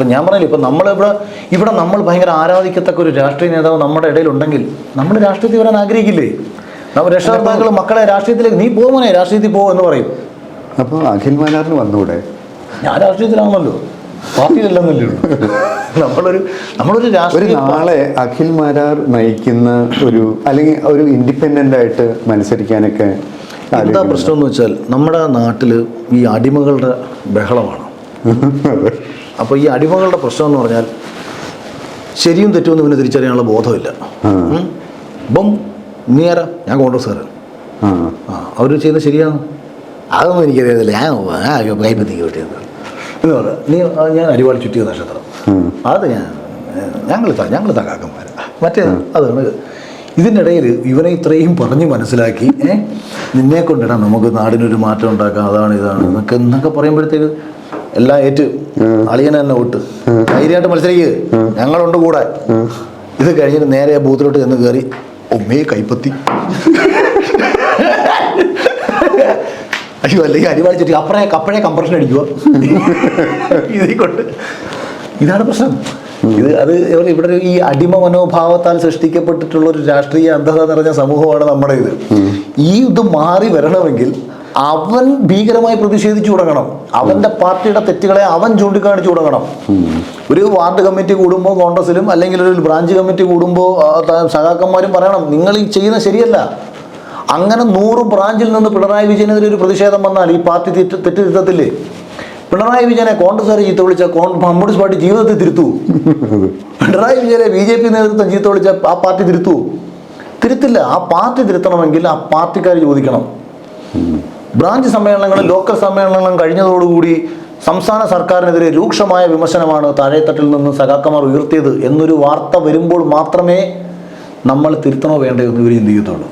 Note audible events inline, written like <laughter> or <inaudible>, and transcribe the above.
ഇപ്പം ഞാൻ പറഞ്ഞില്ല ഇപ്പം നമ്മളിവിടെ ഇവിടെ നമ്മൾ ഭയങ്കര ആരാധിക്കത്തക്ക ഒരു രാഷ്ട്രീയ നേതാവ് നമ്മുടെ ഇടയിലുണ്ടെങ്കിൽ നമ്മൾ രാഷ്ട്രീയത്തിൽ വരാൻ ആഗ്രഹിക്കില്ലേ? നമ്മൾ രക്ഷകർത്താക്കൾ മക്കളെ രാഷ്ട്രീയത്തിലേക്ക് നീ പോകുമോനെ രാഷ്ട്രീയത്തിൽ പോ എന്ന് പറയും. അപ്പോൾ അഖിൽ മാനാറിന് വന്നുകൂടെ ഞാൻ രാഷ്ട്രീയത്തിലാണല്ലോ. പാർട്ടിയിലല്ലെന്നല്ലേ നമ്മളൊരു നമ്മളൊരു രാഷ്ട്രീയ നാളെ അഖിൽ മാരാർ നയിക്കുന്ന ഒരു അല്ലെങ്കിൽ ഒരു ഇൻഡിപെൻഡന്റ് ആയിട്ട് മത്സരിക്കാനൊക്കെ എന്താ പ്രശ്നം എന്ന് വെച്ചാൽ നമ്മുടെ നാട്ടിൽ ഈ അടിമകളുടെ ബഹളമാണ്. <laughs> അപ്പോൾ ഈ അടിമകളുടെ പ്രശ്നം എന്ന് പറഞ്ഞാൽ ശരിയും തെറ്റുമെന്ന് പിന്നെ തിരിച്ചറിയാനുള്ള ബോധമില്ല. ഇപ്പം നീ ആരാ? ഞാൻ കോൺഗ്രസ്സുകാരൻ ആ. അവർ ചെയ്യുന്നത് ശരിയാണ്? അതൊന്നും എനിക്കറിയത്തില്ല. ഞാൻ കൈപ്പത്തിക്ക് കിട്ടിയത് എന്ന് പറയാം നീ ഞാൻ അരിവാൾ ചുറ്റിയ നക്ഷത്രം. അത് ഞാൻ ഞങ്ങൾ ഞങ്ങൾ തകാക്കന്മാർ മറ്റേ അതാണ് ഇതിനിടയിൽ ഇവനെ ഇത്രയും പറഞ്ഞ് മനസ്സിലാക്കി ഏഹ് നിന്നെ കൊണ്ടിടാം നമുക്ക് നാടിനൊരു മാറ്റം ഉണ്ടാക്കാം. അതാണ് ഇതാണ്. എന്നൊക്കെ എന്നൊക്കെ പറയുമ്പോഴത്തേക്ക് എല്ലാം ഏറ്റ് അളിയനെ തന്നെ വിട്ട്. ധൈര്യമായിട്ട് മത്സരിക്കുക ഞങ്ങളുണ്ട് കൂടെ. ഇത് കഴിഞ്ഞിട്ട് നേരെ ബൂത്തിലോട്ട് ചെന്ന് കയറി ഒമ്മേ കൈപ്പത്തി. അയ്യോ അല്ലെങ്കിൽ അരിവാളി ചുറ്റി അപ്പഴേ കപ്പഴേ കംപ്രഷൻ അടിക്കുക. ഇതേ കൊണ്ട്. ഇതാണ് പ്രശ്നം. ഇത് അത് ഇവിടെ ഈ അടിമ മനോഭാവത്താൽ സൃഷ്ടിക്കപ്പെട്ടിട്ടുള്ള ഒരു രാഷ്ട്രീയ അന്ധത നിറഞ്ഞ സമൂഹമാണ് നമ്മുടെ ഇത്. ഈ ഇത് മാറി വരണമെങ്കിൽ അവൻ ഭീകരമായി പ്രതിഷേധിച്ചു തുടങ്ങണം. അവന്റെ പാർട്ടിയുടെ തെറ്റുകളെ അവൻ ചൂണ്ടിക്കാണിച്ചു തുടങ്ങണം. ഒരു വാർഡ് കമ്മിറ്റി കൂടുമ്പോൾ കോൺഗ്രസിലും അല്ലെങ്കിൽ ഒരു ബ്രാഞ്ച് കമ്മിറ്റി കൂടുമ്പോൾ സഖാക്കന്മാരും പറയണം നിങ്ങൾ ഈ ചെയ്യുന്നത് ശരിയല്ല. അങ്ങനെ നൂറ് ബ്രാഞ്ചിൽ നിന്ന് പിണറായി വിജയനെതിരെ ഒരു പ്രതിഷേധം വന്നാൽ ഈ പാർട്ടി തെറ്റ് തെറ്റുതിരുത്തത്തില്ലേ പിണറായി വിജയനെ കോൺഗ്രസ്സുകാർ ചീത്ത വിളിച്ച കമ്മ്യൂണിസ്റ്റ് പാർട്ടി ജീവിതത്തിൽ തിരുത്തു. പിണറായി വിജയനെ ബി ജെ പി നേതൃത്വം ചീത്ത വിളിച്ച ആ പാർട്ടി തിരുത്തു. തിരുത്തില്ല ആ പാർട്ടി തിരുത്തണമെങ്കിൽ ആ പാർട്ടിക്കാർ ചോദിക്കണം. ബ്രാഞ്ച് സമ്മേളനങ്ങളും ലോക്കൽ സമ്മേളനങ്ങളും കഴിഞ്ഞതോടുകൂടി സംസ്ഥാന സർക്കാരിനെതിരെ രൂക്ഷമായ വിമർശനമാണ് താഴെത്തട്ടിൽ നിന്ന് സഖാക്കന്മാർ ഉയർത്തിയത് എന്നൊരു വാർത്ത വരുമ്പോൾ മാത്രമേ നമ്മൾ തിരുത്തണോ വേണ്ടോ എന്ന് ഇവർ ചിന്തിക്കത്തുള്ളൂ.